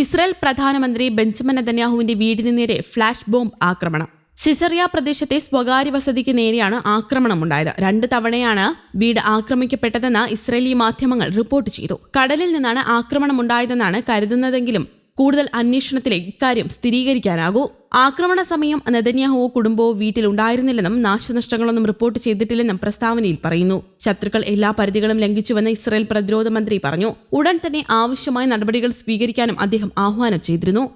Israel പ്രധാനമന്ത്രി Benjamin നെതന്യാഹുവിന്റെ വീടിന് നേരെ ഫ്ലാഷ് ബോംബ് ആക്രമണം. സിസറിയ പ്രദേശത്തെ സ്വകാര്യ വസതിക്ക് നേരെയാണ് ആക്രമണം ആക്രമണമുണ്ടായത് രണ്ട് തവണയാണ് വീട് ആക്രമിക്കപ്പെട്ടതെന്ന് ഇസ്രയേലി മാധ്യമങ്ങൾ റിപ്പോർട്ട് ചെയ്തു. കടലിൽ നിന്നാണ് ആക്രമണം ഉണ്ടായതെന്നാണ് കരുതുന്നതെങ്കിലും കൂടുതൽ അന്വേഷണത്തിലെ ഇക്കാര്യം സ്ഥിരീകരിക്കാനാകൂ. ആക്രമണ സമയം നെതന്യാഹുവോ കുടുംബമോ വീട്ടിലുണ്ടായിരുന്നില്ലെന്നും നാശനഷ്ടങ്ങളൊന്നും റിപ്പോർട്ട് ചെയ്തിട്ടില്ലെന്നും പ്രസ്താവനയിൽ പറയുന്നു. ശത്രുക്കൾ എല്ലാ പരിധികളും ലംഘിച്ചുവെന്ന് ഇസ്രായേൽ പ്രതിരോധ മന്ത്രി പറഞ്ഞു. ഉടൻ തന്നെ ആവശ്യമായ നടപടികൾ സ്വീകരിക്കാനും അദ്ദേഹം ആഹ്വാനം ചെയ്തിരുന്നു.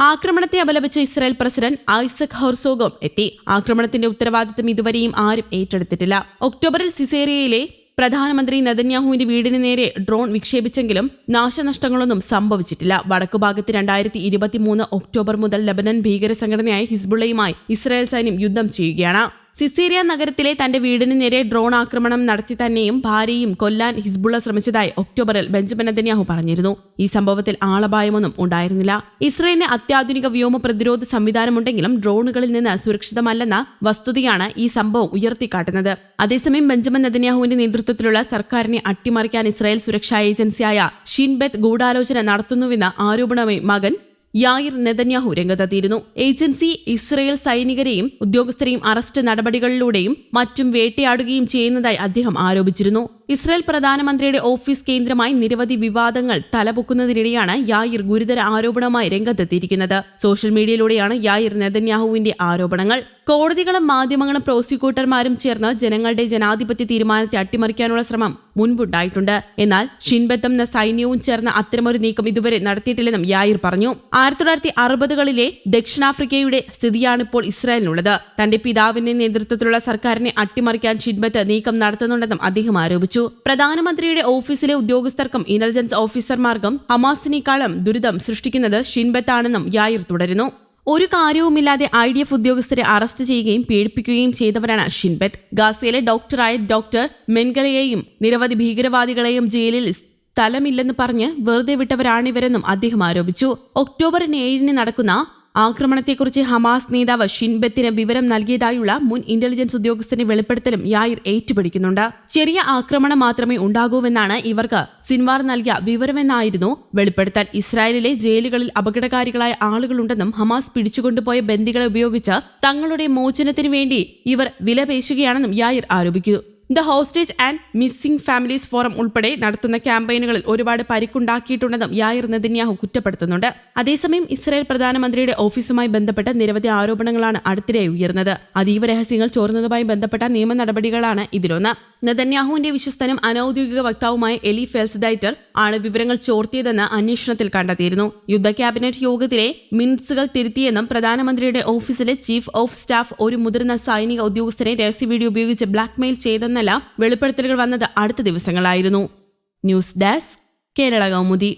ആക്രമണത്തെ അപലപിച്ച ഇസ്രായേൽ പ്രസിഡന്റ് ഐസക് ഹോർസോഗം എത്തി. ആക്രമണത്തിന്റെ ഉത്തരവാദിത്തം ഇതുവരെയും ആരും ഏറ്റെടുത്തിട്ടില്ല. ഒക്ടോബറിൽ സിസേറിയയിലെ പ്രധാനമന്ത്രി നെതന്യാഹുവിന്റെ വീടിന് നേരെ ഡ്രോൺ വിക്ഷേപിച്ചെങ്കിലും നാശനഷ്ടങ്ങളൊന്നും സംഭവിച്ചിട്ടില്ല. വടക്കുഭാഗത്ത് രണ്ടായിരത്തി ഇരുപത്തിമൂന്ന് ഒക്ടോബർ മുതൽ ലബനൻ ഭീകര സംഘടനയായ ഹിസ്ബുള്ളയുമായി ഇസ്രായേൽ സൈന്യം യുദ്ധം ചെയ്യുകയാണ്. സിസീറിയ നഗരത്തിലെ തന്റെ വീടിന് നേരെ ഡ്രോൺ ആക്രമണം നടത്തി തന്നെയും ഭാര്യയും കൊല്ലാൻ ഹിസ്ബുള്ള ശ്രമിച്ചതായി ഒക്ടോബറിൽ ബെഞ്ചമിൻ നെതന്യാഹു പറഞ്ഞിരുന്നു. ഈ സംഭവത്തിൽ ആളപായമൊന്നും ഉണ്ടായിരുന്നില്ല. ഇസ്രയേലിന് അത്യാധുനിക വ്യോമ പ്രതിരോധ സംവിധാനമുണ്ടെങ്കിലും ഡ്രോണുകളിൽ നിന്ന് സുരക്ഷിതമല്ലെന്ന വസ്തുതയാണ് ഈ സംഭവം ഉയർത്തിക്കാട്ടുന്നത്. അതേസമയം ബെഞ്ചമിൻ നെതന്യാഹുവിന്റെ നേതൃത്വത്തിലുള്ള സർക്കാരിനെ അട്ടിമറിക്കാൻ ഇസ്രായേൽ സുരക്ഷാ ഏജൻസിയായ ഷിൻബെത്ത് ഗൂഢാലോചന നടത്തുന്നുവെന്ന ആരോപണവുമായി മകൻ യായിർ നെതന്യാഹു രംഗത്തെത്തിയിരുന്നു. ഏജൻസി ഇസ്രയേൽ സൈനികരെയും ഉദ്യോഗസ്ഥരെയും അറസ്റ്റ് നടപടികളിലൂടെയും മറ്റും വേട്ടയാടുകയും ചെയ്യുന്നതായി അദ്ദേഹം ആരോപിച്ചിരുന്നു. ഇസ്രയേൽ പ്രധാനമന്ത്രിയുടെ ഓഫീസ് കേന്ദ്രമായി നിരവധി വിവാദങ്ങൾ തലപൊക്കുന്നതിനിടെയാണ് യായിർ ഗുരുതര ആരോപണമായി രംഗത്തെത്തിയിരിക്കുന്നത്. സോഷ്യൽ മീഡിയയിലൂടെയാണ് യായിർ നെതന്യാഹുവിന്റെ ആരോപണങ്ങൾ. കോടതികളും മാധ്യമങ്ങളും പ്രോസിക്യൂട്ടർമാരും ചേർന്ന് ജനങ്ങളുടെ ജനാധിപത്യ തീരുമാനത്തെ അട്ടിമറിക്കാനുള്ള ശ്രമം മുൻപുണ്ടായിട്ടുണ്ട്. എന്നാൽ ഷിൻബത്തും സൈന്യവും ചേർന്ന് അത്തരമൊരു നീക്കം ഇതുവരെ നടത്തിയിട്ടില്ലെന്നും യായിർ പറഞ്ഞു. ആയിരത്തി തൊള്ളായിരത്തി അറുപതുകളിലെ ദക്ഷിണാഫ്രിക്കയുടെ സ്ഥിതിയാണിപ്പോൾ ഇസ്രായേലിനുള്ളത്. തന്റെ പിതാവിന്റെ നേതൃത്വത്തിലുള്ള സർക്കാരിനെ അട്ടിമറിക്കാൻ ഷിൻബത്ത് നീക്കം നടത്തുന്നുണ്ടെന്നും അദ്ദേഹം ആരോപിച്ചു. പ്രധാനമന്ത്രിയുടെ ഓഫീസിലെ ഉദ്യോഗസ്ഥർക്കും ഇന്റലിജൻസ് ഓഫീസർമാർക്കും ഹമാസിനേക്കാളും ദുരിതം സൃഷ്ടിക്കുന്നത് ഷിൻബത്താണെന്നും യായിർ തുടരുന്നു. ഒരു കാര്യവുമില്ലാതെ ഐ ഡി എഫ് ഉദ്യോഗസ്ഥരെ അറസ്റ്റ് ചെയ്യുകയും പീഡിപ്പിക്കുകയും ചെയ്തവരാണ് ഷിൻബെത്ത്. ഗാസയിലെ ഡോക്ടറായ ഡോക്ടർ മെൻഗലയെയും നിരവധി ഭീകരവാദികളെയും ജയിലിൽ സ്ഥലമില്ലെന്ന് പറഞ്ഞ് വെറുതെ വിട്ടവരാണിവരെന്നും അദ്ദേഹം ആരോപിച്ചു. ഒക്ടോബർ ഏഴിന് നടക്കുന്ന ആക്രമണത്തെക്കുറിച്ച് ഹമാസ് നേതാവ് ഷിൻബത്തിന് വിവരം നൽകിയതായുള്ള മുൻ ഇന്റലിജൻസ് ഉദ്യോഗസ്ഥന്റെ വെളിപ്പെടുത്തലും യായിർ ഏറ്റുപിടിക്കുന്നുണ്ട്. ചെറിയ ആക്രമണം മാത്രമേ ഉണ്ടാകൂവെന്നാണ് ഇവർക്ക് സിൻവാർ നൽകിയ വിവരമെന്നായിരുന്നു വെളിപ്പെടുത്തൽ. ഇസ്രായേലിലെ ജയിലുകളിൽ അപകടകാരികളായ ആളുകളുണ്ടെന്നും ഹമാസ് പിടിച്ചുകൊണ്ടുപോയ ബന്ദികളെ ഉപയോഗിച്ച് തങ്ങളുടെ മോചനത്തിനു വേണ്ടി ഇവർ വിലപേശുകയാണെന്നും യായിർ ആരോപിക്കുന്നു the hostage and missing families forum ഉൾപ്പെടെ നടത്തുന്ന ക്യാമ്പയിനുകളിൽ ഒരുപാട് പരിക്കുണ്ടാക്കിയിട്ടുണ്ടെന്നും യായിർ നെതന്യാഹു കുറ്റപ്പെടുത്തുന്നുണ്ട്. അതേസമയം ഇസ്രായേൽ പ്രധാനമന്ത്രിയുടെ ഓഫീസുമായി ബന്ധപ്പെട്ട നിരവധി ആരോപണങ്ങളാണ് അടുത്തിടെ ഉയർന്നത്. അതീവ രഹസ്യങ്ങൾ ചോർന്നതുമായി ബന്ധപ്പെട്ട നിയമ നടപടികളാണ് ഇതിലൊന്ന്. നെതന്യാഹുവിന്റെ വിശ്വസ്തനും അനൌദ്യോഗിക വക്താവുമായ എലി ഫെൽസ്ഡൈറ്റർ ആണ് വിവരങ്ങൾ ചോർത്തിയതെന്ന് അന്വേഷണത്തിൽ കണ്ടെത്തിയിരുന്നു. യുദ്ധ ക്യാബിനറ്റ് യോഗത്തിലെ മിൻസുകൾ തിരുത്തിയെന്നും പ്രധാനമന്ത്രിയുടെ ഓഫീസിലെ ചീഫ് ഓഫ് സ്റ്റാഫ് ഒരു മുതിർന്ന സൈനിക ഉദ്യോഗസ്ഥനെ രഹസ്യ വീഡിയോ ഉപയോഗിച്ച് ബ്ലാക്ക്മെയിൽ ചെയ്തെന്നല്ല വെളിപ്പെടുത്തലുകൾ വന്നത് അടുത്ത ദിവസങ്ങളായിരുന്നു. News desk Kerala Kaumudi.